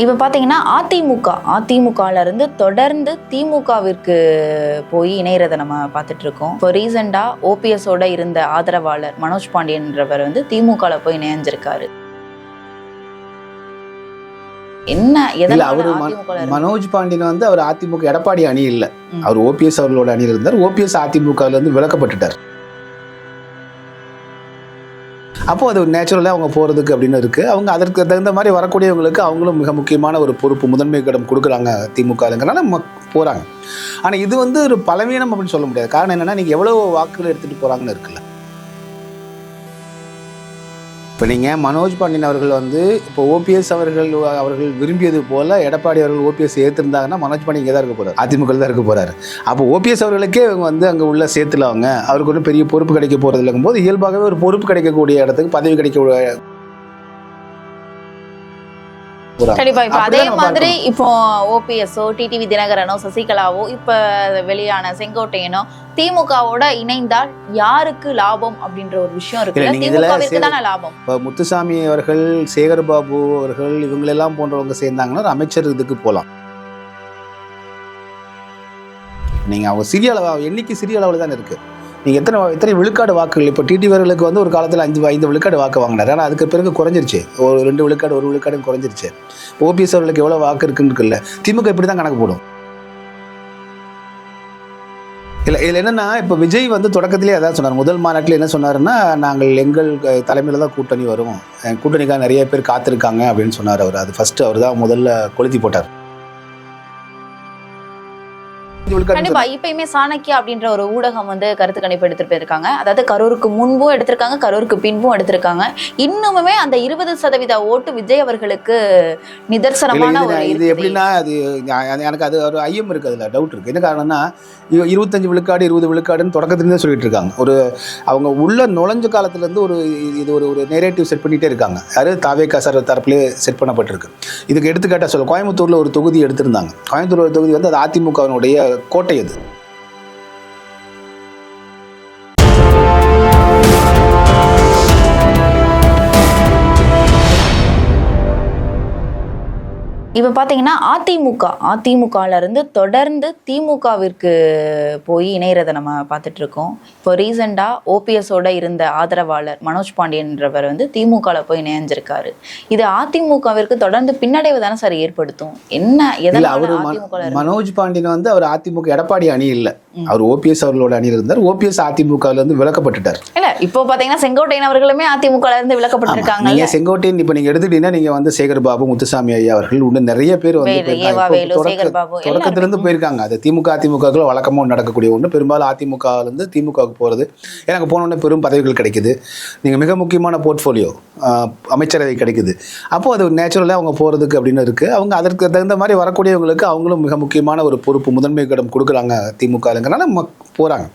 இப்போ பார்த்தீங்கன்னா அதிமுக அதிமுகல இருந்து தொடர்ந்து திமுகவிற்கு போய் இணையறதை நம்ம பார்த்துட்டு இருக்கோம் இப்போ ரீசெண்டாக ஓபிஎஸோட இருந்த ஆதரவாளர் மனோஜ் பாண்டியன்றவர் வந்து திமுகல போய் இணைஞ்சிருக்காரு. என்ன எதனால அவரு மனோஜ் பாண்டியன் வந்து அவர் அதிமுக எடப்பாடி அணி இல்ல. அவர் ஓபிஎஸ் அவர்களோட அணியில் இருந்தார். ஓபிஎஸ் அதிமுகல இருந்து விலக்கப்பட்டுட்டார். அப்போது அது நேச்சுரலாக அவங்க போகிறதுக்கு அப்படின்னு இருக்குது அவங்க அதற்கு தகுந்த மாதிரி வரக்கூடியவங்களுக்கு அவங்களும் மிக முக்கியமான ஒரு பொறுப்பு முதன்மை கடம் கொடுக்குறாங்க திமுகங்கிறனால போகிறாங்க ஆனால் இது வந்து ஒரு பலவீனம் அப்படின்னு சொல்ல முடியாது. காரணம் என்னென்னா நீங்கள் எவ்வளோ வாக்குகள் எடுத்துகிட்டு போகிறாங்கன்னு இருக்குல்ல. இப்போ நீங்கள் மனோஜ் பாண்டியன் அவர்கள் வந்து இப்போ ஓபிஎஸ் அவர்கள் அவர்கள் விரும்பியது போல எடப்பாடி அவர்கள் ஓபிஎஸ் ஏற்றிருந்தாங்கன்னா மனோஜ் பாண்டியன் இங்கே தான் இருக்க போகிறார் அதிமுக தான் இருக்க போகிறாரு அப்போ ஓபிஎஸ் அவர்களுக்கே இவங்க வந்து அங்கே உள்ள சேர்த்துல அவங்க அவருக்கு ஒரு பெரிய பொறுப்பு கிடைக்க போகிறது இல்லைங்கும்போது இயல்பாகவே ஒரு பொறுப்பு கிடைக்கக்கூடிய இடத்துக்கு பதவி கிடைக்கக்கூடிய போறாங்க. கண்டிப்பா இப்போ அதே மாதிரி இப்போ ஓபிஎஸ்ஓ டிடிவி தினகரனோ சசிகலாவோ இப்ப வெளியான செங்கோட்டையனோ திமுகவோட இணைந்தால் யாருக்கு லாபம் அப்படின்ற ஒரு விஷயம் நீங்க தானே லாபம்? இப்போ முத்துசாமி அவர்கள் சேகர் பாபு அவர்கள் இவங்களெல்லாம் போன்றவங்க சேர்ந்தாங்கன்னா அமைச்சர் இதுக்கு போகலாம் நீங்கள் அவங்க சிறிய அளவு எண்ணிக்கை சிறிய அளவில் தான் இருக்குது நீங்கள் எத்தனை எத்தனை விழுக்காடு வாக்குகள்? இப்போ டிடிவர்களுக்கு வந்து ஒரு காலத்தில் அஞ்சு ஐந்து விழுக்காடு வாக்கு வாங்கினார். ஆனால் அதுக்கு பிறகு குறைஞ்சிருச்சு. ஒரு ரெண்டு விழுக்காடு ஒரு விழுக்காடு குறைஞ்சிருச்சு. ஓபிஎஸ் அவர்களுக்கு எவ்வளோ வாக்கு இருக்குன்னு இருக்குல்ல திமுக இப்படி தான் கணக்கு போடும். இல்லை இதில் என்னென்னா இப்போ விஜய் வந்து தொடக்கத்திலே அதான் சொன்னார். முதல் மாநாட்டில் என்ன சொன்னாருன்னா நாங்கள் எங்கள் தலைமையில் தான் கூட்டணி வரும். கூட்டணிக்காக நிறைய பேர் காத்திருக்காங்க அப்படின்னு சொன்னார் அவர். அது ஃபர்ஸ்ட் அவர் தான் முதல்ல கொளுத்தி போட்டார். கண்டிப்பா. இப்பயுமே சாணக்கியா அப்படின்ற ஒரு ஊடகம் வந்து கருத்து கணிப்பு எடுத்துட்டு போயிருக்காங்க. அதாவது கரூருக்கு முன்பும் எடுத்திருக்காங்க கரூருக்கு பின்பும் எடுத்திருக்காங்க. இன்னுமுமே அந்த இருபது சதவீத ஓட்டு விஜய் அவர்களுக்கு நிதர்சனமான இது ஒரு. எப்படின்னா அது எனக்கு அது ஒரு ஐயம் இருக்கு அதுல டவுட் இருக்கு. என்ன காரணம்னா இருபத்தஞ்சு விழுக்காடு இருபது விழுக்காடுன்னு தொடக்கத்துலேருந்தே சொல்லிட்டு இருக்காங்க. ஒரு அவங்க உள்ள நுழைஞ்ச காலத்துல இருந்து ஒரு இது- ஒரு ஒரு நெரேட்டிவ் செட் பண்ணிட்டே இருக்காங்க. அது தாவேக்கா சார் தரப்புலேயே செட் பண்ணப்பட்டிருக்கு. இதுக்கு எடுத்துக்காட்டா சொல்ல கோயம்புத்தூர்ல ஒரு தொகுதி எடுத்திருந்தாங்க. கோயம்புத்தூர் ஒரு தொகுதி வந்து அது அதிமுகவினுடைய கோட்டை இப்ப பாத்தீங்கன்னா அதிமுக அதிமுகல இருந்து தொடர்ந்து திமுகவிற்கு போய் இணையறதை நம்ம பார்த்துட்டு இருக்கோம் இப்போ ரீசெண்டா ஓபிஎஸோட இருந்த ஆதரவாளர் மனோஜ் பாண்டியன்றவர் வந்து திமுகல போய் இணைஞ்சிருக்காரு. இது அதிமுகவிற்கு தொடர்ந்து பின்னடைவு தானே சார் ஏற்படுத்தும்? என்ன எதனால அவரு மனோஜ் பாண்டியன் வந்து அவர் அதிமுக எடப்பாடி அணி இல்ல. அவர் ஓபிஎஸ் அவர்களோட அணியில் இருந்தார். ஓபிஎஸ் அதிமுகல இருந்து விலக்கப்பட்டுட்டார். இல்ல இப்போ பாத்தீங்கன்னா செங்கோட்டையன் அவர்களுமே அதிமுகல இருந்து. விலக்கப்பட்டிருக்காங்க நீங்க செங்கோட்டையன் இப்ப நீங்க எடுத்துட்டீங்கன்னா நீங்க வந்து சேகர் பாபு முத்துசாமி ஐயா அவர்கள் இன்னும் நிறைய பேர் வந்து தொடக்கத்துல இருந்து. போயிருக்காங்க. அது திமுக அதிமுகக்குள்ள வழக்கமும் நடக்கக்கூடிய ஒன்று பெரும்பாலும் அதிமுக ல இருந்து திமுகவுக்கு போறது. எனக்கு போன உடனே பெரும் பதவிகள் கிடைக்குது. நீங்க மிக முக்கியமான போர்ட்ஃபோலியோ அமைச்சரவை கிடைக்குது. அப்போ அது நேச்சுரலாக அவங்க போறதுக்கு அப்படின்னு இருக்கு. அவங்க அதற்கு தகுந்த மாதிரி வரக்கூடியவங்களுக்கு அவங்களும் மிக முக்கியமான ஒரு பொறுப்பு முதன்மை கடம் கொடுக்குறாங்க அதனால மக் போகிறாங்க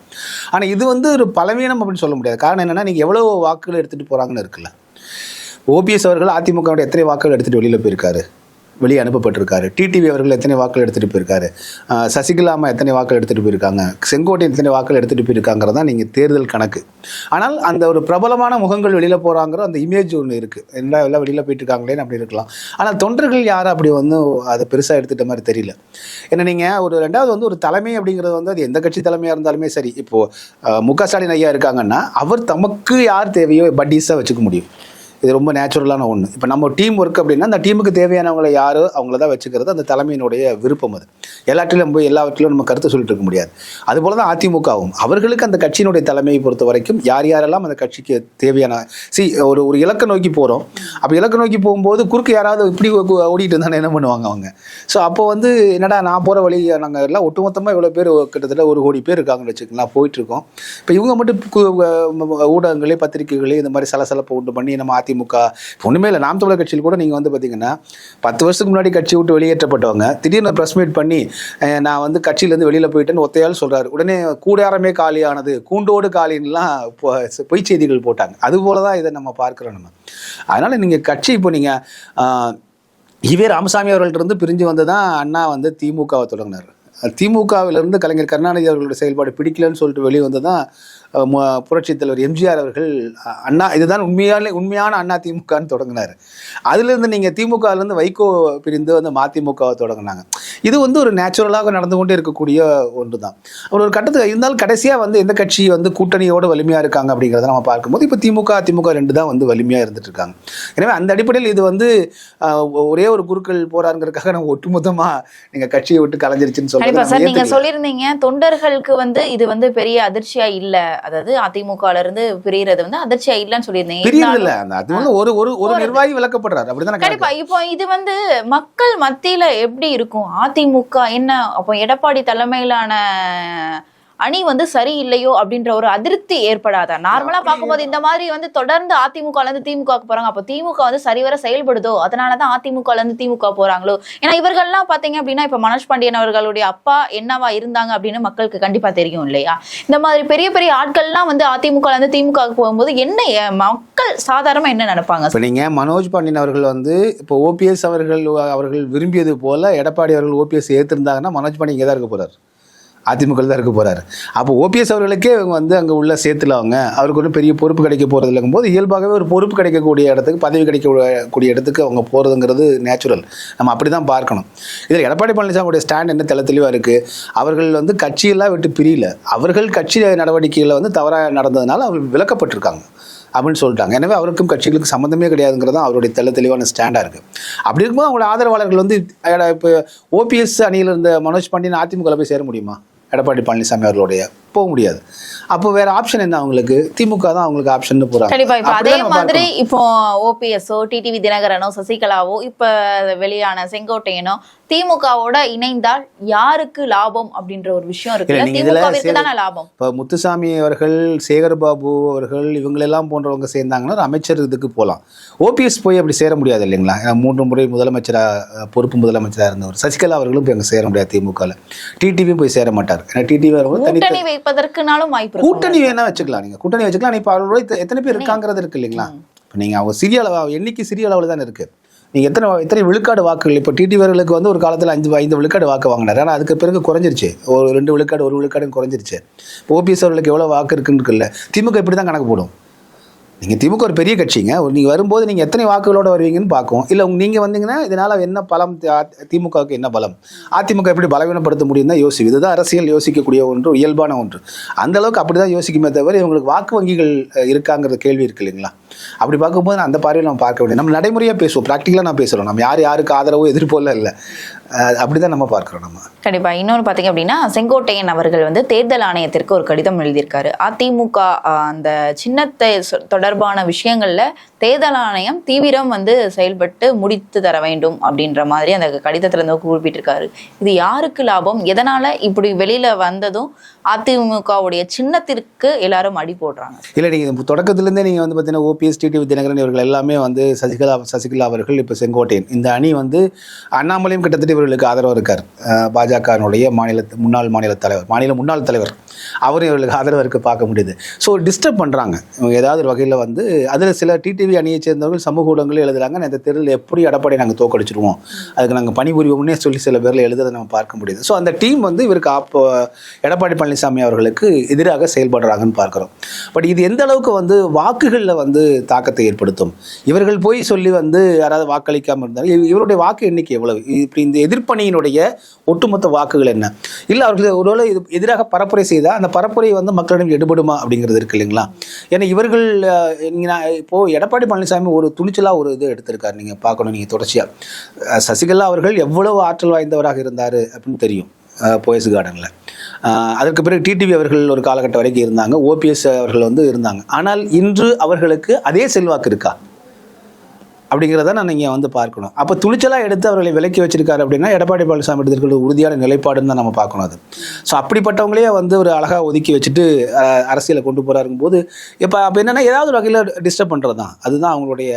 ஆனால் இது வந்து ஒரு பலவீனம் அப்படின்னு சொல்ல முடியாது. காரணம் என்னென்னா நீங்கள் எவ்வளோ வாக்குகள் எடுத்துகிட்டு போகிறாங்கன்னு இருக்குல்ல. ஓபிஎஸ் அவர்கள் அதிமுகவோட எத்தனை வாக்குகள் எடுத்துகிட்டு வெளியில் போயிருக்காரு? வெளியே அனுப்பப்பட்டிருக்காரு. டிடிவி அவர்கள் எத்தனை வாக்கள் எடுத்துகிட்டு போயிருக்காரு? சசிகலா அம்மா எத்தனை வாக்கள் எடுத்துகிட்டு போயிருக்காங்க? செங்கோட்டையன் எத்தனை வாக்கள் எடுத்துகிட்டு போயிருக்காங்கிறதா நீங்கள் தேர்தல் கணக்கு. ஆனால் அந்த ஒரு பிரபலமான முகங்கள் வெளியில் போகிறாங்கிற அந்த இமேஜ் ஒன்று இருக்குது எல்லாம் எல்லாம் வெளியில் போயிட்டுருக்காங்களேன்னு அப்படி இருக்கலாம். ஆனால் தொண்டர்கள் யாரும் அப்படி வந்து அதை பெருசாக எடுத்துகிட்ட மாதிரி தெரியல. ஏன்னா நீங்கள் ஒரு ரெண்டாவது வந்து ஒரு தலைமை அப்படிங்கிறது வந்து அது எந்த கட்சி தலைமையாக இருந்தாலுமே சரி. இப்போது ஆஹ் மு க ஸ்டாலின் ஐயா இருக்காங்கன்னா அவர் தமக்கு யார் தேவையோ பட்டீஸாக வச்சுக்க முடியும். இது ரொம்ப நேச்சுரலான ஒன்று இப்போ நம்ம டீம் ஒர்க் அப்படின்னா அந்த டீமுக்கு தேவையானவங்களை யாரோ அவங்கள தான் வச்சுக்கிறது அந்த தலைமையினுடைய விருப்பம் அது. எல்லாற்றிலும் போய் எல்லாவற்றிலும் நம்ம கருத்து சொல்லிட்டு இருக்க முடியாது. அதுபோல தான் அதிமுகவும் அவர்களுக்கு அந்த கட்சியினுடைய தலைமையை பொறுத்த வரைக்கும் யார் யாரெல்லாம் அந்த கட்சிக்கு தேவையான சி ஒரு ஒரு இலக்கை நோக்கி போகிறோம் அப்போ இலக்கை நோக்கி போகும்போது குறுக்கு யாராவது இப்படி ஓடிட்டு இருந்தானே என்ன பண்ணுவாங்க அவங்க? ஸோ அப்போ வந்து என்னடா நான் போகிற வழி நாங்கள் எல்லாம் ஒட்டுமொத்தமாக இவ்வளோ பேர் கிட்டத்தட்ட ஒரு கோடி பேர் இருக்காங்கன்னு வச்சுக்கலாம் போயிட்டு இருக்கோம். இப்போ இவங்க மட்டும் ஊடகங்களே பத்திரிகைகளே இந்த மாதிரி சலசலப்பை உண்டு பண்ணி நம்ம அதிமுக. ஒன்றுமே இல்லை நாம் தமிழர் கட்சியில் கூட நீங்கள் வந்து பார்த்தீங்கன்னா பத்து வருஷத்துக்கு முன்னாடி கட்சி விட்டு வெளியேற்றப்பட்டவங்க திடீர்னு ப்ரெஸ் மீட் பண்ணி நான் வந்து கட்சியிலேருந்து வெளியில் போயிட்டேன்னு ஒத்தையால் சொல்கிறாரு உடனே கூடாரமே காலியானது கூண்டோடு காலின்லாம் பொ- பொய் செய்திகள் போட்டாங்க. அதுபோல தான் இதை நம்ம பார்க்குறோம் நம்ம. அதனால் நீங்கள் கட்சி இப்போ நீங்கள் இவே ராமசாமி அவர்கள்ட்ட இருந்து பிரிஞ்சு வந்து தான் அண்ணா வந்து திமுகவை தொடங்கினார். திமுகவிலிருந்து கலைஞர் கருணாநிதி அவர்களுடைய செயல்பாடு பிடிக்கலன்னு சொல்லிட்டு வெளியே வந்து தான் புரட்சித் தலைவர் எம்ஜிஆர் அவர்கள் அண்ணா இதுதான் உண்மையான உண்மையான அண்ணா திமுகன்னு தொடங்கினார். அதுலேருந்து நீங்கள் திமுகலேருந்து வைகோ பிரிந்து வந்து மதிமுகவை தொடங்கினாங்க. இது வந்து ஒரு நேச்சுரலாக நடந்து கொண்டே இருக்கக்கூடிய ஒன்று தான் ஒரு ஒரு கட்டத்துக்கு இருந்தாலும் கடைசியாக வந்து எந்த கட்சி வந்து கூட்டணியோட வலிமையாக இருக்காங்க அப்படிங்கிறத நம்ம பார்க்கும்போது இப்போ திமுக அதிமுக ரெண்டு தான் வந்து வலிமையாக இருந்துட்டு இருக்காங்க. எனவே அந்த அடிப்படையில் இது வந்து ஒரே ஒரு குருக்கள் போறாங்கிறதுக்காக நம்ம ஒட்டுமொத்தமாக நீங்கள் கட்சியை விட்டு கலைஞ்சிருச்சுன்னு கண்டிப்பா சொல்லுங்க சார் நீங்க சொல்லியிருந்தீங்க தொண்டர்களுக்கு வந்து இது வந்து பெரிய அதிர்ச்சியா இல்ல. அதாவது அதிமுகல இருந்து பிரியறது வந்து பிரியறது இருந்தாலும் இல்ல அந்த அது வந்து ஒரு ஒரு ஒரு நிர்வாகி விளக்கப்படுறாரு. அப்படிதானே? கண்டிப்பா. இப்போ இது வந்து மக்கள் மத்தியில எப்படி இருக்கும்? அதிமுக என்ன அப்போ எடப்பாடி தலைமையிலான அணி வந்து சரியில்லையோ அப்படின்ற ஒரு அதிருப்தி ஏற்படாதா? நார்மலா பார்க்கும்போது இந்த மாதிரி வந்து தொடர்ந்து அதிமுக இருந்து திமுக போறாங்க. அப்போ திமுக வந்து சரிவர செயல்படுதோ? அதனாலதான் அதிமுக இருந்து திமுக போறாங்களோ? ஏன்னா இவர்கள்லாம் பாத்தீங்க அப்படின்னா இப்ப மனோஜ் பாண்டியன் அவர்களுடைய அப்பா என்னவா இருந்தாங்க அப்படின்னு மக்களுக்கு கண்டிப்பா தெரியும் இல்லையா? இந்த மாதிரி பெரிய பெரிய ஆட்கள்லாம் வந்து அதிமுக இருந்து திமுக போகும்போது என்ன மக்கள் சாதாரணமா என்ன நினைப்பாங்க? இப்போ நீங்கள் மனோஜ் பாண்டியன் அவர்கள் வந்து இப்போ ஓபிஎஸ் அவர்கள் அவர்கள் விரும்பியது போல எடப்பாடி அவர்கள் ஓபிஎஸ் ஏற்றிருந்தாங்கன்னா மனோஜ் பாண்டியன் இங்கே தான் இருக்க போறாரு. அதிமுக தான் இருக்க போறாரு. அப்போ ஓபிஎஸ் அவர்களுக்கே இவங்க வந்து அங்கே உள்ள சேர்த்துல அவங்க அவருக்கு ஒரு பெரிய பொறுப்பு கிடைக்க போகிறது இல்லைங்கும் போது இயல்பாகவே ஒரு பொறுப்பு கிடைக்கக்கூடிய இடத்துக்கு பதவி கிடைக்கக்கூடிய இடத்துக்கு அவங்க போகிறதுங்கிறது நேச்சுரல் நம்ம அப்படி தான் பார்க்கணும். இதில் எடப்பாடி பழனிசாமியுடைய ஸ்டாண்ட் என்ன தெள்ள தெளிவாக இருக்குது அவர்கள் வந்து கட்சியெல்லாம் விட்டு பிரியல. அவர்கள் கட்சி நடவடிக்கையில் வந்து தவறாக நடந்ததுனால அவர் விளக்கப்பட்டிருக்காங்க அப்படின்னு சொல்லிட்டாங்க. எனவே அவருக்கும் கட்சிகளுக்கு சம்மந்தமே கிடையாதுங்கிறது தான் அவருடைய தெல தெளிவான ஸ்டாண்டாக இருக்குது அப்படி இருக்கும்போது அவங்களோட ஆதரவாளர்கள் வந்து இப்போ ஓபிஎஸ் அணியில் இருந்த மனோஜ் பாண்டியன் அதிமுக போய் சேர முடியுமா? எடப்பாடி பழனிசாமி அவர்களுடைய போக முடியாது. அப்போ வேற ஆப்ஷன் என்ன அவங்களுக்கு? திமுக தான் அவங்களுக்கு ஆப்ஷன் போறாங்க. கண்டிப்பா இப்ப அதே மாதிரி. இப்போ ஓபிஎஸ்ஓ டிடிவி தினகரனோ சசிகலாவோ இப்ப வெளியான செங்கோட்டையனோ திமுகவோட இணைந்தால் யாருக்கு லாபம் அப்படின்ற ஒரு விஷயம் இதுல திமுகவிற்கு தானே லாபம்? இப்போ முத்துசாமி அவர்கள் சேகர் பாபு அவர்கள் இவங்களெல்லாம் போன்றவங்க சேர்ந்தாங்கன்னா அமைச்சர் இதுக்கு போகலாம் ஓபிஎஸ் போய் அப்படி சேர முடியாது இல்லைங்களா? மூன்று முறை முதலமைச்சராக பொறுப்பு முதலமைச்சராக இருந்தவர். சசிகலா அவர்களும் போய் அங்கே சேர முடியாது திமுகவில் டிடிவியும் போய் சேர மாட்டார். ஏன்னா டிடிவி வரும்போது தனி வைப்பதற்குனாலும் வாய்ப்பு கூட்டணி வேணா வச்சுக்கலாம் நீங்க. கூட்டணி வச்சுக்கலாம். இப்போ அவரோட எத்த- எத்தனை பேர் இருக்காங்கிறது இருக்கு இல்லைங்களா? இப்போ நீங்க அவங்க சிறிய அளவு எண்ணிக்கை சிறிய அளவில் தான் இருக்கு. நீங்க எத்தனை எத்தனை விழுக்காடு வாக்குகள்? இப்போ டிடிவர்களுக்கு வந்து ஒரு காலத்தில் அஞ்சு ஐந்து விழுக்காடு வாக்கு வாங்கினார். ஆனால் அதுக்கு பிறகு குறைஞ்சிருச்சு. ஒரு ரெண்டு விழுக்காடு ஒரு விழுக்காடுன்னு குறைஞ்சிருச்சு. ஓபிஎஸ் அவர்களுக்கு எவ்வளோ வாக்கு இருக்குன்னு இருக்குல்ல. திமுக இப்படி தான் கணக்கு போடும். நீங்கள் திமுக ஒரு பெரிய கட்சிங்க. ஒரு நீங்கள் வரும்போது நீங்கள் எத்தனை வாக்குகளோடு வருவீங்கன்னு பார்க்கும். இல்லை நீங்கள் வந்தீங்கன்னா இதனால் என்ன பலம் திமுகவுக்கு என்ன பலம்? அதிமுக எப்படி பலவீனப்படுத்த முடியும் தான் யோசிக்கும். இதுதான் அரசியல் யோசிக்கக்கூடிய ஒன்று இயல்பான ஒன்று. அந்தளவுக்கு அப்படி தான் யோசிக்குமே தவிர இவங்களுக்கு வாக்கு வங்கிகள் இருக்காங்கிற கேள்வி இருக்கு இல்லைங்களா? அப்படி பார்க்கும்போது அந்த பார்வையில் நம்ம பார்க்க வேண்டியது. நம்ம நடைமுறையாக பேசுவோம். ப்ராக்டிக்கலாக நான் பேசுகிறோம் நம்ம யார் யாருக்கு ஆதரவோ எதிர்ப்போல இல்லை. அப்படிதான் நம்ம பார்க்கிறோம் நம்ம. கண்டிப்பா. இன்னொன்று பார்த்தீங்க அப்படின்னா செங்கோட்டையன் அவர்கள் வந்து தேர்தல் ஆணையத்திற்கு ஒரு கடிதம் எழுதியிருக்காரு. அதிமுக அந்த சின்னத்தை சொ- தொடர்பான விஷயங்கள்ல தேர்தல் ஆணையம் தீவிரம் வந்து செயல்பட்டு முடித்து தர வேண்டும் அப்படின்ற மாதிரி அந்த கடிதத்துல இருந்து குறிப்பிட்டிருக்காரு. இது யாருக்கு லாபம்? எதனால இப்படி வெளியில வந்ததும் அதிமுகவுடைய சின்னத்திற்கு எல்லாரும் அடி போடுறாங்க? இல்லை நீங்கள் தொடக்கத்துலேருந்தே நீங்கள் வந்து பார்த்தீங்கன்னா ஓபிஎஸ் டிடிவி தினகரன் இவர்கள் எல்லாமே வந்து சசிகலா சசிகலா அவர்கள் இப்போ செங்கோட்டையன். இந்த அணி வந்து அண்ணாமலையும் கிட்டத்தட்ட இவர்களுக்கு ஆதரவு இருக்கார். பாஜகனுடைய மாநில முன்னாள் மாநில தலைவர் மாநில முன்னாள் தலைவர். அவரும் இவர்களுக்கு ஆதரவு இருக்க பார்க்க முடியுது. ஸோ டிஸ்டர்ப் பண்ணுறாங்க இவங்க ஏதாவது ஒரு வகையில் வந்து அதில் சில டிடி டிடிவி அணியை சேர்ந்தவர்கள் சமூக ஊடகங்களில் எழுதுறாங்க. இந்த தேர்தலில் எப்படி எடப்பாடி நாங்கள் தோக்கடிச்சிருவோம் அதுக்கு நாங்கள் பணிபுரிவோம்னே சொல்லி சில பேரில் எழுதுறதை நம்ம பார்க்க முடியுது. ஸோ அந்த டீம் வந்து இவருக்கு ஆப்போ எடப்பாடி பழனிசாமி அவர்களுக்கு எதிராக செயல்படுறாங்கன்னு பார்க்குறோம். பட் இது எந்த அளவுக்கு வந்து வாக்குகளில் வந்து தாக்கத்தை ஏற்படுத்தும்? இவர்கள் போய் சொல்லி வந்து யாராவது வாக்களிக்காமல் இருந்தாலும் இவருடைய வாக்கு எண்ணிக்கை எவ்வளவு? இப்படி இந்த எதிர்ப்பணியினுடைய ஒட்டுமொத்த வாக்குகள் என்ன? இல்லை அவர்கள் ஒருவேளை இது எதிராக பரப்புரை செய்தால் அந்த பரப்புரை வந்து மக்களிடம் எடுபடுமா அப்படிங்கிறது இருக்கு இல்லைங்களா? ஏன்னா இவர்கள் இப்போது எடப்பாடி எடப்பாடி பழனிசாமி ஒரு துணிச்சலாக ஒரு இது எடுத்திருக்காரு. நீங்கள் பார்க்கணும் நீங்கள் தொடர்ச்சியாக சசிகலா அவர்கள் எவ்வளவு ஆற்றல் வாய்ந்தவராக இருந்தார் அப்படின்னு தெரியும் போயஸ் கார்டனில். அதற்கு பிறகு டிடிவி அவர்கள் ஒரு காலகட்டம் வரைக்கும் இருந்தாங்க ஓபிஎஸ் அவர்கள் வந்து இருந்தாங்க. ஆனால் இன்று அவர்களுக்கு அதே செல்வாக்கு இருக்கா? அப்படிங்கிறத நான் நீங்கள் வந்து பார்க்கணும். அப்போ துணிச்சலாக எடுத்து அவர்களை விலக்கி வச்சிருக்காரு அப்படின்னா எடப்பாடி பழனிசாமி எடுத்திருக்கிற உறுதியான நிலைப்பாடுன்னு தான் நம்ம பார்க்கணும் அது. ஸோ அப்படிப்பட்டவங்களே வந்து ஒரு அழகாக ஒதுக்கி வச்சுட்டு அரசியலை கொண்டு போகிறாருங்கும் போது இப்போ அப்போ என்னென்னா ஏதாவது ஒரு வகையில் டிஸ்டர்ப் பண்ணுறது தான் அதுதான் அவங்களுடைய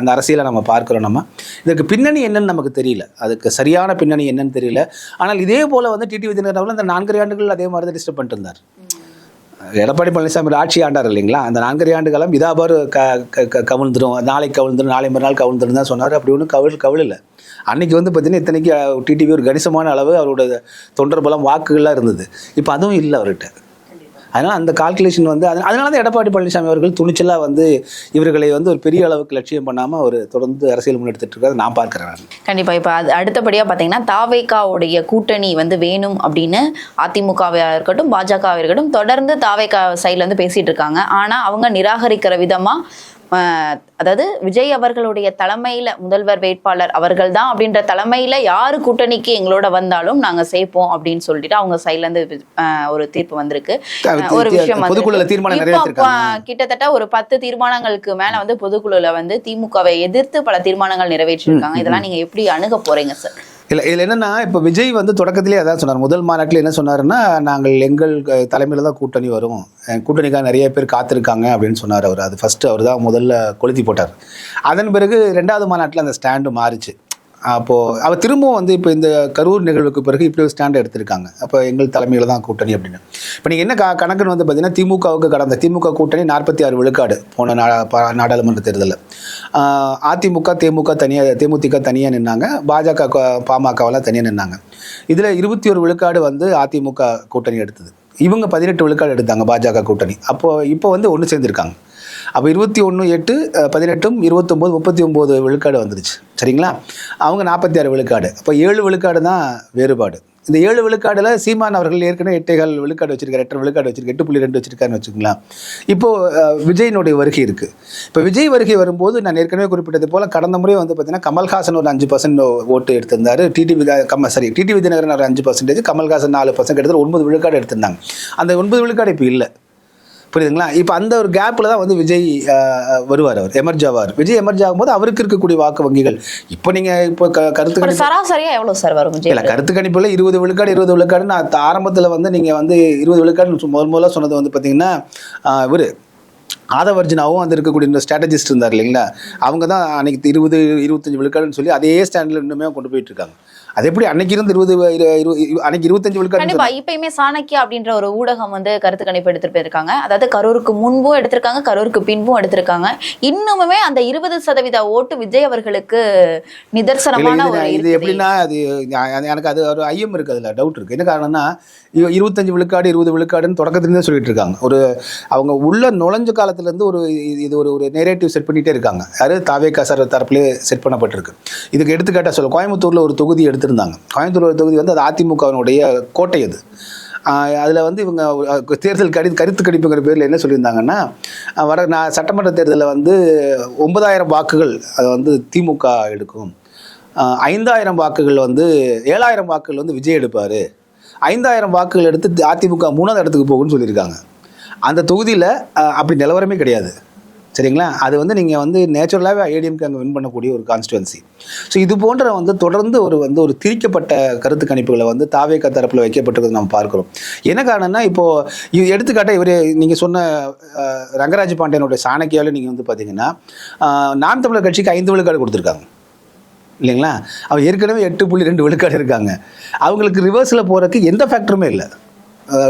அந்த அரசியலை நம்ம பார்க்குறோம் நம்ம. இதற்கு பின்னணி என்னன்னு நமக்கு தெரியல. அதுக்கு சரியான பின்னணி என்னன்னு தெரியல. ஆனால் இதே போல் வந்து டிடி விஜயநகர் இந்த நான்கரை ஆண்டுகள் அதே மாதிரி தான் டிஸ்டர்ப் பண்ணிட்டு இருந்தார். எடப்பாடி பழனிசாமி ஆட்சி ஆண்டார் இல்லைங்களா? அந்த நான்கரை ஆண்டு காலம் இதாபார் க கவிழ்ந்துடும் நாளை கவிழ்ந்துடும் நாளைக்கு நாளை மறுநாள் கவிழ்ந்துடும் தான் சொன்னார். அப்படி ஒன்றும் கவிழ் கவிழ் இல்லை. அன்னைக்கு வந்து பார்த்தீங்கன்னா இத்தனைக்கு டிடிவி ஒரு கணிசமான அளவு அவரோட தொண்டர் பலம் வாக்குகள்லாம் இருந்தது. இப்போ அதுவும் இல்லை அவர்கிட்ட. அதனால் அந்த கால்குலேஷன் வந்து அதனால அதனால தான் எடப்பாடி பழனிசாமி அவர்கள் துணிச்சலாக வந்து இவர்களை வந்து ஒரு பெரிய அளவுக்கு லட்சியம் பண்ணாமல் அவர் தொடர்ந்து அரசியல் முன்னெடுத்துட்டு இருக்கிறத நான் பார்க்குறேன் கண்டிப்பாக இப்போ அது அடுத்தபடியாக பார்த்தீங்கன்னா தாவேக்காவுடைய கூட்டணி வந்து வேணும் அப்படின்னு அதிமுகவாக இருக்கட்டும் பாஜகவாக இருக்கட்டும் தொடர்ந்து தாவேக்கா சைடில் வந்து பேசிகிட்டு இருக்காங்க. ஆனால் அவங்க நிராகரிக்கிற விதமாக அதாவது விஜய் அவர்களுடைய தலைமையில முதல்வர் வேட்பாளர் அவர்கள் தான் அப்படின்ற தலைமையில யாரு கூட்டணிக்கு எங்களோட வந்தாலும் நாங்க சேர்ப்போம் அப்படின்னு சொல்லிட்டு அவங்க சைட்ல இருந்து ஆஹ், ஒரு தீர்ப்பு வந்திருக்கு. ஒரு விஷயம் கிட்டத்தட்ட ஒரு பத்து தீர்மானங்களுக்கு மேல வந்து பொதுக்குழுல வந்து திமுகவை எதிர்த்து பல தீர்மானங்கள் நிறைவேற்றிருக்காங்க. இதெல்லாம் நீங்க எப்படி அணுக போறீங்க சார் இல்லை இதில் என்னென்னா இப்போ விஜய் வந்து தொடக்கத்திலே அதான் சொன்னார். முதல் மாநாட்டில் என்ன சொன்னாருன்னா நாங்கள் எங்கள் தலைமையில் தான் கூட்டணி வரும். கூட்டணிக்காக நிறைய பேர் காத்திருக்காங்க அப்படின்னு சொன்னார் அவர். அது ஃபஸ்ட்டு அவர் தான் முதல்ல கொளுத்தி போட்டார். அதன் பிறகு ரெண்டாவது மாநாட்டில் அந்த ஸ்டாண்டு மாறிச்சு. அப்போது அவள் திரும்பவும் வந்து இப்போ இந்த கரூர் நிகழ்வுக்கு பிறகு இப்படி ஒரு ஸ்டாண்ட் எடுத்திருக்காங்க. அப்போ எங்கள் தலைமையில் தான் கூட்டணி அப்படின்னு. இப்போ நீங்கள் என்ன க கணக்குன்னு வந்து பார்த்தீங்கன்னா திமுகவுக்கு கடந்த திமுக கூட்டணி நாற்பத்தி ஆறு விழுக்காடு போன நாடா பா- நாடாளுமன்ற தேர்தலில். அதிமுக தேமுக தனியாக தேமுதிக தனியாக நின்னாங்க. பாஜக க- பாமகவெல்லாம் தனியாக நின்னாங்க. இதில் இருபத்தி ஒரு விழுக்காடு வந்து அதிமுக கூட்டணி எடுத்தது. இவங்க பதினெட்டு விழுக்காடு எடுத்தாங்க பாஜக கூட்டணி. அப்போது இப்போ வந்து ஒன்று சேர்ந்துருக்காங்க. அப்போ இருபத்தி ஒன்று எட்டு பதினெட்டும் இருபத்தொம்போது முப்பத்தி ஒம்பது விழுக்காடு வந்துருச்சு. சரிங்களா? அவங்க நாற்பத்தி ஆறு விழுக்காடு. அப்போ ஏழு விழுக்காடு தான் வேறுபாடு. இந்த ஏழு விழுக்காடில் சீமான் அவர்கள் ஏற்கனவே எட்டேகால் விழுக்காடு வச்சிருக்காரு எட்டரை விழுக்காடு வச்சிருக்கு எட்டு புள்ளி ரெண்டு வச்சிருக்காருன்னு வச்சுக்கலாம் இப்போது விஜயினுடைய வருகை இருக்குது இப்போ விஜய் வருகை வரும்போது நான் ஏற்கனவே குறிப்பிட்டது போல் கடந்த முறை வந்து பார்த்தீங்கன்னா கமல்ஹாசன் ஒரு அஞ்சு பர்சன்ட் ஓட்டு எடுத்திருந்தார். டிடி விதா கம்ம சாரி டிடி விஜயநகரன் ஒரு அஞ்சு பர்சன்டேஜ் கமல்ஹாசன் நாலு பர்சன்ட் எடுத்து ஒன்பது விழுக்காடு எடுத்திருந்தாங்க. அந்த ஒன்பது விழுக்காடு இப்போ இல்லை. புரியுதுங்களா? இப்போ அந்த ஒரு கேப்பில் தான் வந்து விஜய் வருவார் அவர் எமர்ஜ் ஆவார் விஜய் எமர்ஜ் ஆகும்போது அவருக்கு இருக்கக்கூடிய வாக்கு வங்கிகள். இப்போ நீங்கள் இப்போ கருத்து கணிப்பு சராசரியா எவ்வளவு சார் வரும் இல்லை கருத்து கணிப்பில் இருபது விழுக்காடு இருபது விழுக்காடு நான் ஆரம்பத்தில் வந்து நீங்கள் வந்து இருபது விழுக்காடு முதல் முதல்ல சொன்னது வந்து பார்த்தீங்கன்னா இவர். ஆதவர்ஜினாவும் அந்த இருக்கக்கூடிய இந்த ஸ்ட்ராட்டஜிஸ்ட் இருந்தார் இல்லைங்களா? அவங்க தான் அன்னைக்கு இருபது இருபத்தஞ்சு விழுக்காடுன்னு சொல்லி அதே ஸ்டாண்டில் இன்னுமே கொண்டு போயிட்டு இருக்காங்க. அது எப்படி அன்னைக்கு இருந்து இருபது இரு- இரு- இரு- அன்னைக்கு இருபத்தஞ்சு விழுக்காடு கண்டிப்பா. இப்பயுமே சாணக்கியா அப்படின்ற ஒரு ஊடகம் வந்து கருத்து கணிப்பு எடுத்துட்டு போயிருக்காங்க. அதாவது கரூருக்கு முன்பும் எடுத்திருக்காங்க கரூருக்கு பின்பும் எடுத்திருக்காங்க. இன்னுமுமே அந்த இருபது சதவீத ஓட்டு விஜய் அவர்களுக்கு நிதர்சனமான இது ஒரு. எப்படின்னா அது எனக்கு அது ஒரு ஐயம் இருக்கு அதில் டவுட் இருக்கு. என்ன காரணம்னா இருபத்தஞ்சு விழுக்காடு இருபது விழுக்காடுன்னு தொடக்கத்துலேருந்தே சொல்லிட்டு இருக்காங்க. ஒரு அவங்க உள்ள நுழைஞ்ச காலத்துலேருந்து ஒரு இது- ஒரு ஒரு நேரேட்டிவ் செட் பண்ணிகிட்டே இருக்காங்க. யார்? தாவேக்கா சார் தரப்புலேயே செட் பண்ணப்பட்டிருக்கு. இதுக்கு எடுத்துக்காட்டாக சொல்ல கோயம்புத்தூரில் ஒரு தொகுதி எடுத்திருந்தாங்க. கோயம்புத்தூர் ஒரு தொகுதி வந்து அது அதிமுகவினுடைய கோட்டை அது. அதில் வந்து இவங்க தேர்தல் கடி கருத்து கணிப்புங்கிற பேரில் என்ன சொல்லியிருந்தாங்கன்னா வர நான் சட்டமன்ற தேர்தலில் வந்து ஒன்பதாயிரம் வாக்குகள் அதை வந்து திமுக எடுக்கும். ஐந்தாயிரம் வாக்குகள் வந்து ஏழாயிரம் வாக்குகள் வந்து விஜய் எடுப்பார். ஐந்தாயிரம் வாக்குகள் எடுத்து அதிமுக மூணாவது இடத்துக்கு போகும்னு சொல்லியிருக்காங்க. அந்த தொகுதியில் அப்படி நிலவரமே கிடையாது. சரிங்களா? அது வந்து நீங்கள் வந்து நேச்சுரலாகவே ஏடிஎம்க்கு அங்கே வின் பண்ணக்கூடிய ஒரு கான்ஸ்டுவன்சி ஸோ இது போன்ற வந்து தொடர்ந்து ஒரு வந்து ஒரு திரிக்கப்பட்ட கருத்து கணிப்புகளை வந்து தாவேக்கா தரப்பில் வைக்கப்பட்டிருக்கிறது நம்ம பார்க்குறோம். என்ன காரணம்னா இப்போது இது எடுத்துக்காட்டாக இவர் நீங்கள் சொன்ன ரங்கராஜ் பாண்டியனுடைய சாணக்கியாவில் நீங்கள் வந்து பார்த்தீங்கன்னா நாம் தமிழர் கட்சிக்கு ஐந்து விழுக்காடு கொடுத்துருக்காங்க. இல்லைங்களா? அவங்க ஏற்கனவே எட்டு புள்ளி ரெண்டு விழுக்காடு இருக்காங்க. அவங்களுக்கு ரிவர்ஸில் போகிறதுக்கு எந்த ஃபேக்டருமே இல்லை.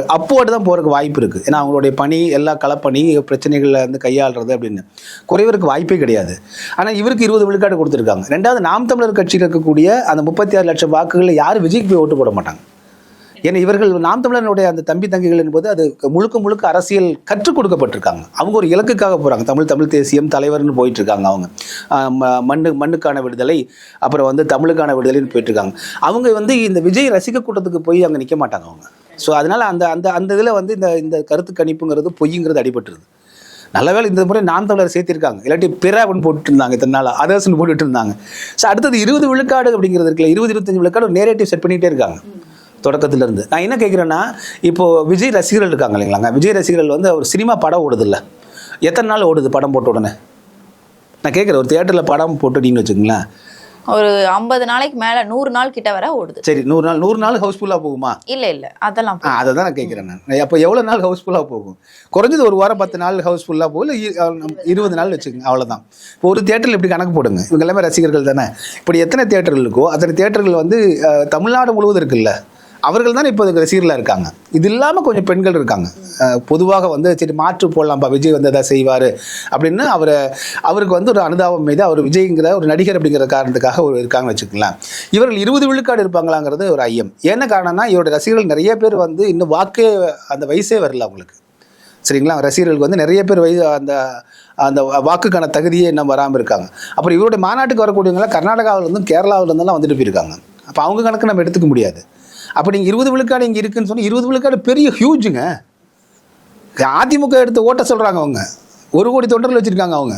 அப்போடு தான் போகிறதுக்கு வாய்ப்பு இருக்குது ஏன்னா அவங்களுடைய பணி எல்லா களப்பணி பிரச்சனைகளில் வந்து கையாளுறது அப்படின்னு. குறைவருக்கு வாய்ப்பே கிடையாது. ஆனால் இவருக்கு இருபது விழுக்காடு கொடுத்துருக்காங்க. ரெண்டாவது நாம் தமிழர் கட்சியில் இருக்கக்கூடிய அந்த முப்பத்தி ஆறு லட்சம் வாக்குகளில் யாரும் விஜய்க்கு போய் ஓட்டு போட மாட்டாங்க. ஏன்னா இவர்கள் நாம் தமிழனுடைய அந்த தம்பி தங்கிகள் என்பது அது முழுக்க முழுக்க அரசியல் கற்றுக் கொடுக்கப்பட்டிருக்காங்க. அவங்க ஒரு இலக்குக்காக போகிறாங்க தமிழ் தமிழ் தேசியம் தலைவர்னு போயிட்டு இருக்காங்க அவங்க ம- மண்ணு மண்ணுக்கான விடுதலை அப்புறம் வந்து தமிழுக்கான விடுதலைன்னு போயிட்டு இருக்காங்க அவங்க வந்து இந்த விஜய் ரசிக கூட்டத்துக்கு போய் அங்கே நிற்க மாட்டாங்க அவங்க. ஸோ அதனால் அந்த அந்த அந்த இதில் வந்து இந்த இந்த கருத்து கணிப்புங்கிறது பொய்ங்கிறது அடிபட்டுருது. நல்லவேளை இந்த முறை நாம் தமிழர் சேர்த்திருக்காங்க. இல்லாட்டி பிற அப்படின்னு போட்டுட்டு இருந்தாங்க இத்தனை நாள். அதர்ஸ்னு போட்டுட்டு இருந்தாங்க ஸோ அடுத்தது இருபது விழுக்காடு அப்படிங்கிறது இருக்குல்ல. இருபது இருபத்தஞ்சு விழுக்காடு நேரேட்டிவ் செட் பண்ணிகிட்டே இருக்காங்க. தொடக்கத்திலேருந்து. நான் என்ன கேட்குறேன்னா இப்போது விஜய் ரசிகர்கள் இருக்காங்க இல்லைங்களாங்க விஜய் ரசிகர்கள் வந்து ஒரு சினிமா படம் ஓடுதில்ல. எத்தனை நாள் ஓடுது படம் போட்ட உடனே? நான் கேட்குறேன் ஒரு தியேட்டரில் படம் போட்டுட்டீங்கன்னு வச்சுக்கோங்களேன். ஒரு ஐம்பது நாளைக்கு மேல நூறு நாள் கிட்ட வர ஓடுது. சரி நூறு நாள் நூறு நாள் ஹவுஸ்ஃபுல்லாக போகுமா? இல்ல இல்ல அதெல்லாம் அதை தான் நான் கேட்குறேன் நான். அப்போ எவ்வளோ நாள் ஹவுஸ்ஃபுல்லாக போகும்? குறைஞ்சது ஒரு வாரம் பத்து நாள் ஹவுஸ்ஃபுல்லாக போகும் இல்லை இருபது நாள் வச்சுக்கோங்க அவ்வளோதான் இப்போ ஒரு தேட்டரில் இப்படி கணக்கு போடுங்க. இவங்க எல்லாமே ரசிகர்கள் தானே? இப்படி எத்தனை தேட்டர்கள் இருக்கோ அத்தனை தேட்டர்கள் வந்து தமிழ்நாடு முழுவதும் இருக்குல்ல? அவர்கள் தான் இப்போ ரசிகர்களாக இருக்காங்க. இது இல்லாமல் கொஞ்சம் பெண்கள் இருக்காங்க. பொதுவாக வந்து சரி மாற்று போடலாம்ப்பா விஜய் வந்து எதாவது செய்வார் அப்படின்னு அவரை அவருக்கு வந்து ஒரு அனுதாபம் மீது அவர் விஜய்ங்கிற ஒரு நடிகர் அப்படிங்கிற காரணத்துக்காக ஒரு இருக்காங்கன்னு வச்சுக்கலாம் இவர்கள் இருபது விழுக்காடு இருப்பாங்களாங்கிறது ஒரு ஐயம். என்ன காரணம்னா இவருடைய ரசிகர்கள் நிறைய பேர் வந்து இன்னும் வாக்கே அந்த வயசே வரல அவங்களுக்கு. சரிங்களா? ரசிகர்களுக்கு வந்து நிறைய பேர் வயது அந்த அந்த வாக்குக்கான தகுதியே இன்னும் வராமல் இருக்காங்க. அப்புறம் இவருடைய மாநாட்டுக்கு வரக்கூடியவங்களாம் கர்நாடகாவிலேருந்தும் கேரளாவிலேருந்துலாம் வந்துட்டு போயிருக்காங்க. அப்போ அவங்க கணக்கு நம்ம எடுத்துக்க முடியாது. அப்போ நீங்கள் இருபது விழுக்காடு இங்கே இருக்குன்னு சொன்னால் இருபது விழுக்காடு பெரிய ஹியூஜுங்க அதிமுக எடுத்து ஓட்ட சொல்கிறாங்க அவங்க. ஒரு கோடி தொண்டர்கள் வச்சுருக்காங்க அவங்க.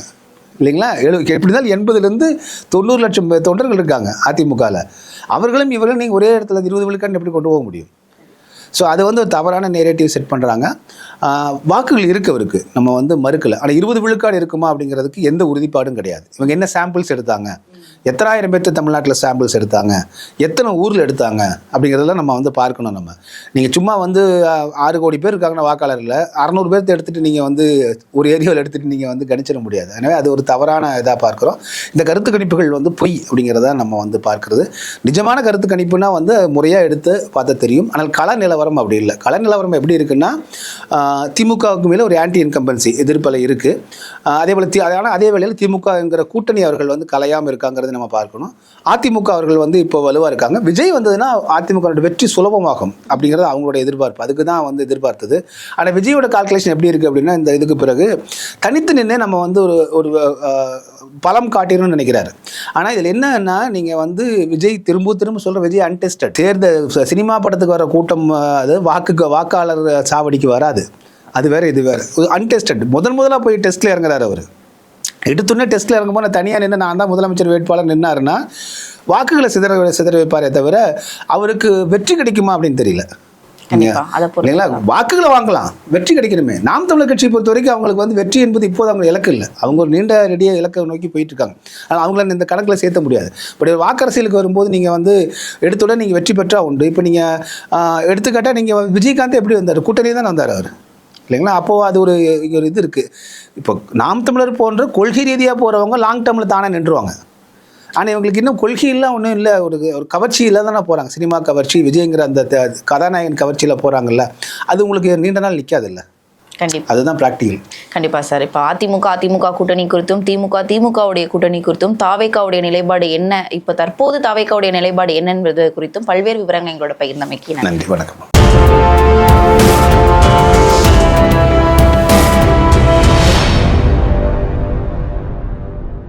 இல்லைங்களா? எழு எப்படி இருந்தாலும் எண்பதுலேருந்து தொண்ணூறு லட்சம் தொண்டர்கள் இருக்காங்க அதிமுகவில் அவர்களும் இவர்களும் நீங்கள் ஒரே இடத்துல இருபது விழுக்காடு எப்படி கொண்டு போக முடியும்? ஸோ அது வந்து ஒரு தவறான நேரேட்டிவ் செட் பண்ணுறாங்க வாக்குகள் இருக்கு அவருக்கு. நம்ம வந்து மறுக்கலை. ஆனால் இருபது விழுக்காடு இருக்குமா அப்படிங்கிறதுக்கு எந்த உறுதிப்பாடும் கிடையாது. இவங்க என்ன சாம்பிள்ஸ் எடுத்தாங்க? எத்தனாயிரம் பேர்த்து தமிழ்நாட்டில் சாம்பிள்ஸ் எடுத்தாங்க? எத்தனை ஊரில் எடுத்தாங்க? அப்படிங்கிறதெல்லாம் நம்ம வந்து பார்க்கணும் நம்ம. நீங்கள் சும்மா வந்து ஆறு கோடி பேர் இருக்காங்கன்னா வாக்காளரில் அறநூறு பேர்த்து எடுத்துகிட்டு நீங்கள் வந்து ஒரு ஏரியாவில் எடுத்துகிட்டு நீங்கள் வந்து கணிச்சிட முடியாது. எனவே அது ஒரு தவறான இதாக பார்க்குறோம். இந்த கருத்து கணிப்புகள் வந்து பொய் அப்படிங்கிறத நம்ம வந்து பார்க்குறது. நிஜமான கருத்து கணிப்புனா வந்து முறையாக எடுத்து பார்த்தா தெரியும். ஆனால் கள நிலவரம் அப்படி இல்லை. கள நிலவரம் எப்படி இருக்குன்னா திமுகவுக்கு மேலே ஒரு ஆன்டி இன்கம்பன்சி எதிர்ப்பலை இருக்குது அதே போல் தி ஆனால் அதே வேளையில் திமுகங்கிற கூட்டணி அவர்கள் வந்து கலையாமல் இருக்காங்கிறத நம்ம பார்க்கணும். அதிமுக அவர்கள் வந்து இப்போ வலுவாக இருக்காங்க. விஜய் வந்ததுன்னா அதிமுக வெற்றி சுலபமாகும் அப்படிங்கிறது அவங்களோட எதிர்பார்ப்பு. அதுக்கு தான் வந்து எதிர்பார்த்தது. ஆனால் விஜயோட கால்குலேஷன் எப்படி இருக்குது அப்படின்னா இந்த இதுக்கு பிறகு தனித்து நின்று நம்ம வந்து ஒரு ஒரு பலம் காட்டிடணும்னு நினைக்கிறாரு. ஆனால் இதில் என்னன்னா நீங்கள் வந்து விஜய் திரும்ப திரும்ப சொல்கிற விஜய் அன்டெஸ்டட் தேர்ந்த சினிமா படத்துக்கு வர கூட்டம் அது வாக்குக்கு வாக்காளர் சாவடிக்கு வராது. அது வேற இது வேற. அன்டெஸ்டட் முதன் முதலாக போய் டெஸ்ட்டில் இறங்குறாரு அவர். எடுத்துடனே டெஸ்ட்டில் இறங்கும்போது நான் தனியாக நின்று நான் தான் முதலமைச்சர் வேட்பாளர் நின்னாருன்னா வாக்குகளை சிதற சிதற வைப்பாரே தவிர அவருக்கு வெற்றி கிடைக்குமா அப்படின்னு தெரியல. இல்லைங்களா? வாக்குகளை வாங்கலாம் வெற்றி கிடைக்கணுமே. நாம் தமிழர் கட்சியை பொறுத்த வரைக்கும் அவங்களுக்கு வந்து வெற்றி என்பது இப்போது அவங்க இலக்கு இல்லை. அவங்க ஒரு நீண்ட ரெடியாக இலக்கை நோக்கி போயிட்டு இருக்காங்க. ஆனால் அவங்கள இந்த கணக்கில் சேர்த்த முடியாது. பட் வாக்கரசியலுக்கு வரும்போது நீங்கள் வந்து எடுத்துடன் நீங்கள் வெற்றி பெற்றா உண்டு. இப்போ நீங்கள் எடுத்துக்காட்டால் நீங்கள் விஜயகாந்த் எப்படி வந்தார்? கூட்டணி தானே வந்தார் அவர். இல்லைங்களா? அப்போது அது ஒரு ஒரு இது இருக்குது இப்போ நாம் தமிழர் போன்ற கொள்கை ரீதியாக போகிறவங்க லாங் டேர்மில் தானே நின்றுவாங்க. ஆனால் இவங்களுக்கு இன்னும் கொள்கையெல்லாம் ஒன்றும் இல்லை. ஒரு ஒரு கவர்ச்சியில் தானே போகிறாங்க சினிமா கவர்ச்சி விஜய்ங்கிற அந்த கதாநாயகன் கவர்ச்சியில் போகிறாங்கல்ல அது உங்களுக்கு நீண்ட நாள் நிற்காதுல்ல கண்டிப்பா. அதுதான் ப்ராக்டிக்கல் கண்டிப்பா சார். இப்போ அதிமுக அதிமுக கூட்டணி குறித்தும் திமுக திமுகவுடைய கூட்டணி குறித்தும் தாவேக்காவுடைய நிலைப்பாடு என்ன? இப்போ தற்போது தாவேக்காவுடைய நிலைப்பாடு என்ன என்பது குறித்தும் பல்வேறு விவரங்கள் எங்களோட பகிர்ந்தமைக்கு நன்றி வணக்கம்.